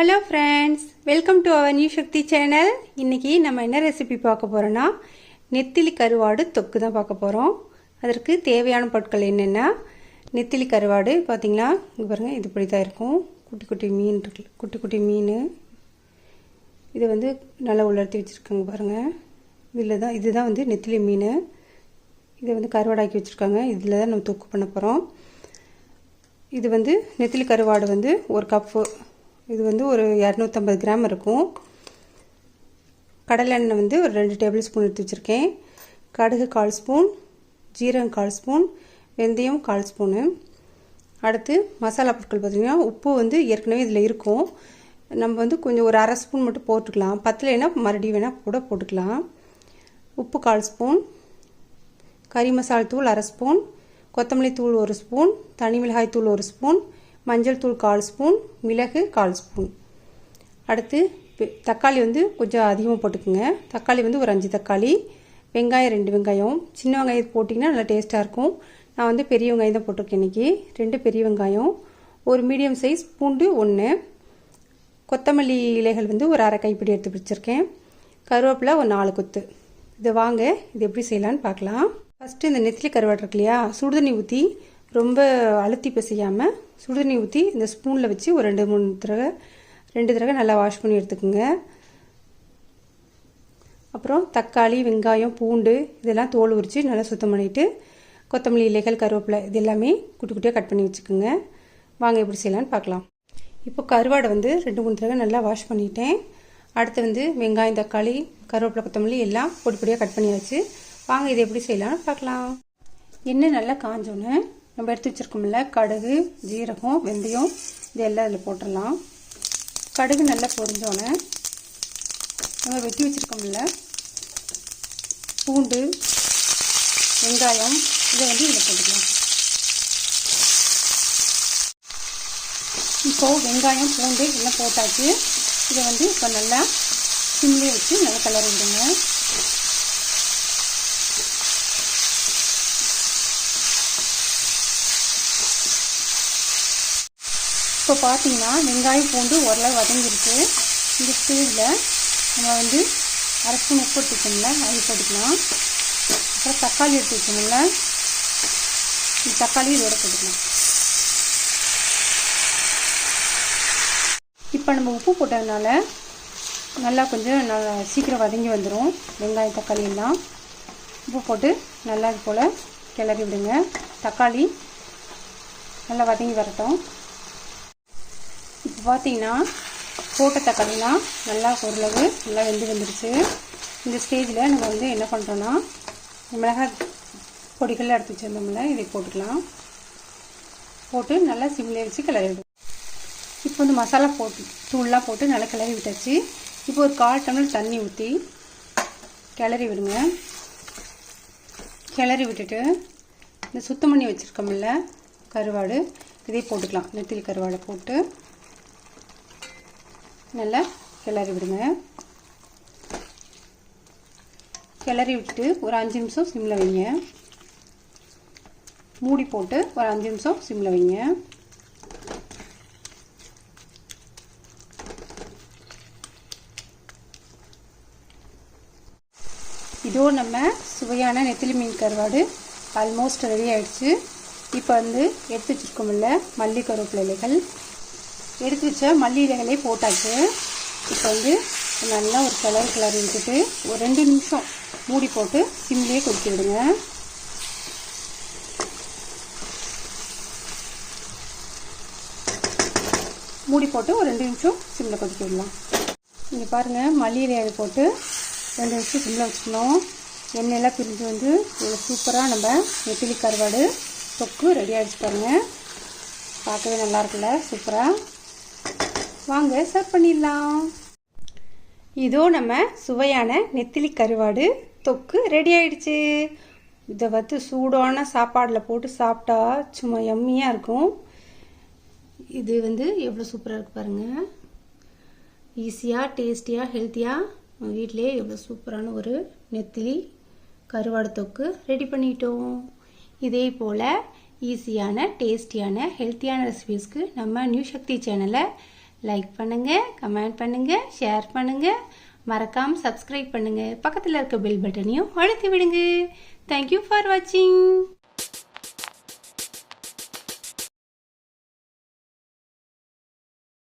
Hello friends welcome to our new Sakthi channel இன்றைக்கி நம்ம என்ன ரெசிபி பார்க்க போகிறோன்னா நெத்திலி கருவாடு தொக்கு தான் பார்க்க போகிறோம் அதற்கு தேவையான பொருட்கள் என்னென்னா? நெத்திலி கருவாடு பார்த்திங்களா? இங்கே பாருங்கள் இது இப்படி தான் இருக்கும். குட்டி குட்டி மீன் இருக்கு. குட்டி குட்டி மீன். இதை வந்து நல்லா உலர்த்தி வச்சுருக்காங்க பாருங்கள் இதில் தான் இதுதான் வந்து நெத்திலி மீன். இதை வந்து கருவாடாக்கி வச்சுருக்காங்க. இதில் தான் நம்ம தொக்கு பண்ண போகிறோம் இது வந்து நெத்திலி கருவாடு வந்து ஒரு கப்பு இது வந்து ஒரு இரநூத்தம்பது கிராம் இருக்கும். கடலை எண்ணெய் வந்து ஒரு ரெண்டு டேபிள் ஸ்பூன் எடுத்து வச்சுருக்கேன். கடுகு கால் ஸ்பூன் ஜீரகம் கால் ஸ்பூன் வெந்தயம் கால் ஸ்பூனு. அடுத்து மசாலா பொருட்கள் பார்த்திங்கன்னா உப்பு வந்து ஏற்கனவே இதில் இருக்கும். நம்ம வந்து கொஞ்சம் ஒரு அரை ஸ்பூன் மட்டும் போட்டுக்கலாம். பத்தலைன்னா மறுபடியும் வேணால் கூட போட்டுக்கலாம். உப்பு கால் ஸ்பூன் கறி மசால் தூள் அரை ஸ்பூன் கொத்தமல்லி தூள் ஒரு ஸ்பூன் தனி மிளகாய் தூள் ஒரு ஸ்பூன் மஞ்சள் தூள் கால் ஸ்பூன் மிளகு கால் ஸ்பூன். அடுத்து தக்காளி வந்து கொஞ்சம் அதிகமாக போட்டுக்குங்க. தக்காளி வந்து ஒரு அஞ்சு தக்காளி வெங்காயம் ரெண்டு வெங்காயம். சின்ன வெங்காயம் போட்டிங்கன்னா நல்லா டேஸ்ட்டாக இருக்கும். நான் வந்து பெரிய வெங்காயம் தான் போட்டிருக்கேன் இன்றைக்கி ரெண்டு பெரிய வெங்காயம். ஒரு மீடியம் சைஸ் பூண்டு ஒன்று கொத்தமல்லி இலைகள் வந்து ஒரு அரை கைப்பிடி எடுத்து வச்சுருக்கேன் கருவேப்பிலை ஒரு நாலு கொத்து. இதை வாங்க இது எப்படி செய்யலான்னு பார்க்கலாம். ஃபஸ்ட்டு இந்த நெத்திலி கருவாட்டு இருக்கு இல்லையா? சுடுதண்ணி ஊற்றி ரொம்ப அழுத்தி பிசையாமல் சுடுதண்ணி ஊற்றி இந்த ஸ்பூனில் வச்சு ஒரு ரெண்டு மூணு தடவை ரெண்டு தடவை நல்லா வாஷ் பண்ணி எடுத்துக்கோங்க. அப்புறம் தக்காளி வெங்காயம் பூண்டு இதெல்லாம் தோல் உரித்து நல்லா சுத்தம் பண்ணிவிட்டு கொத்தமல்லி இலைகள் கருவேப்பிலை இது எல்லாமே குட்டி குட்டியாக கட் பண்ணி வச்சுக்கோங்க. வாங்க எப்படி செய்யலான்னு பார்க்கலாம். இப்போ கருவாடை வந்து ரெண்டு மூணு தடவை நல்லா வாஷ் பண்ணிட்டேன். அடுத்து வந்து வெங்காயம் தக்காளி கருவேப்பிலை கொத்தமல்லி எல்லாம் பொடி பொடியாக கட் பண்ணியாச்சு. வாங்க இது எப்படி செய்யலாம்னு பார்க்கலாம். எண்ணெய் நல்லா காஞ்சோன்னே நம்ம எடுத்து வச்சுருக்கோம்ல கடுகு ஜீரகம் வெந்தயம் இது எல்லாம் இதில் போட்டுடலாம். கடுகு நல்லா பொரிஞ்சோன்னே நம்ம வெட்டி வச்சுருக்கோம்ல பூண்டு வெங்காயம் இதை வந்து இதில் போட்டுக்கலாம். இப்போது வெங்காயம் பூண்டு எல்லாம் போட்டாச்சு. இதை வந்து இப்போ நல்லா சிம்லேயே வச்சு நல்லா கலர் விடுங்க இப்போ பார்த்தீங்கன்னா வெங்காயம் பூண்டு ஓரளவு வதங்கிருக்கு. இந்த ஸ்டேஜில் நம்ம வந்து அரைச்சி உப்பு எடுத்துக்கணும்ல அது போட்டுக்கலாம். அப்புறம் தக்காளி எடுத்து வச்சுக்கணும்ல இந்த தக்காளி இதோட போட்டுக்கலாம். இப்போ நம்ம உப்பு போட்டதுனால நல்லா கொஞ்சம் நல்லா சீக்கிரம் வதங்கி வந்துடும் வெங்காயம் தக்காளி எல்லாம். உப்பு போட்டு நல்லா இது போல் கிளறி விடுங்க. தக்காளி நல்லா வதங்கி வரட்டும். இப்போ பார்த்தீங்கன்னா போட்ட தக்காளிலாம் நல்லா ஓரளவு நல்லா வெந்து வந்துடுச்சு. இந்த ஸ்டேஜில் நம்ம வந்து என்ன பண்ணுறோன்னா மிளகாய் பொடிகள்லாம் எடுத்து வச்சுருந்தோம்ல இதை போட்டுக்கலாம். போட்டு நல்லா சிம்லேயே வச்சு கிளறி இப்போ வந்து மசாலா போட்டு தூள்லாம் போட்டு நல்லா கிளறி விட்டாச்சு. இப்போ ஒரு கால் டம்ளர் தண்ணி ஊற்றி கிளறி விடுங்க. கிளறி விட்டுட்டு இந்த சுத்தம் பண்ணி வச்சுருக்கோம்ல கருவாடு இதே போட்டுக்கலாம். நெத்திலி கருவாடை போட்டு. நல்லா கிளறி விடுங்க. கிளறி விட்டு ஒரு அஞ்சு நிமிஷம் சிம்மில் வைங்க. மூடி போட்டு ஒரு அஞ்சு நிமிஷம் சிம்மில் வைங்க. இதோ நம்ம சுவையான நெத்திலி மீன் கருவாடு ஆல்மோஸ்ட் ரெடி ஆயிடுச்சு. இப்போ வந்து எடுத்து வச்சுருக்கோம்ல மல்லி கருவேப்பிலை இலைகள். எடுத்து வச்ச மல்லி இலைகளே போட்டாச்சு. இப்போ வந்து நல்லா ஒரு கலர் கிளறி விட்டுட்டு ஒரு ரெண்டு நிமிஷம் மூடி போட்டு சிம்லேயே கொதிக்க விடுங்க. மூடி போட்டு ஒரு ரெண்டு நிமிஷம் சிம்மில் கொதிக்க விடலாம். இங்கே பாருங்கள் மல்லி இலையை போட்டு ரெண்டு நிமிஷம் சிம்மில் வச்சுக்கணும். எண்ணெயெல்லாம் பிரிஞ்சு வந்து இவ்வளோ சூப்பராக நம்ம நெத்திலி கருவாடு தொக்கு ரெடி ஆகிடுச்சு பாருங்கள் பார்க்கவே நல்லா இருக்குல்ல? சூப்பராக வாங்க சர்வ் பண்ணிடலாம். இதோ நம்ம சுவையான நெத்திலி கருவாடு தொக்கு ரெடி ஆயிடுச்சு. இதை வந்து சூடான சாப்பாடில் போட்டு சாப்பிட்டா சும்மா எம்மியாக இருக்கும். இது வந்து எவ்வளோ சூப்பராக இருக்கு பாருங்கள் ஈஸியாக டேஸ்டியாக ஹெல்த்தியாக வீட்டிலே எவ்வளோ சூப்பரான ஒரு நெத்திலி கருவாடு தொக்கு ரெடி பண்ணிட்டோம். இதே போல் ஈஸியான டேஸ்டியான ஹெல்த்தியான ரெசிபீஸ்க்கு நம்ம நியூ சக்தி சேனலை லைக் பண்ணுங்கள் கமெண்ட் பண்ணுங்கள் ஷேர் பண்ணுங்கள் மறக்காமல் சப்ஸ்கிரைப் பண்ணுங்கள் பக்கத்தில் இருக்க பெல் பட்டனையும் அழுத்தி விடுங்க. தேங்க்யூ ஃபார் வாட்சிங்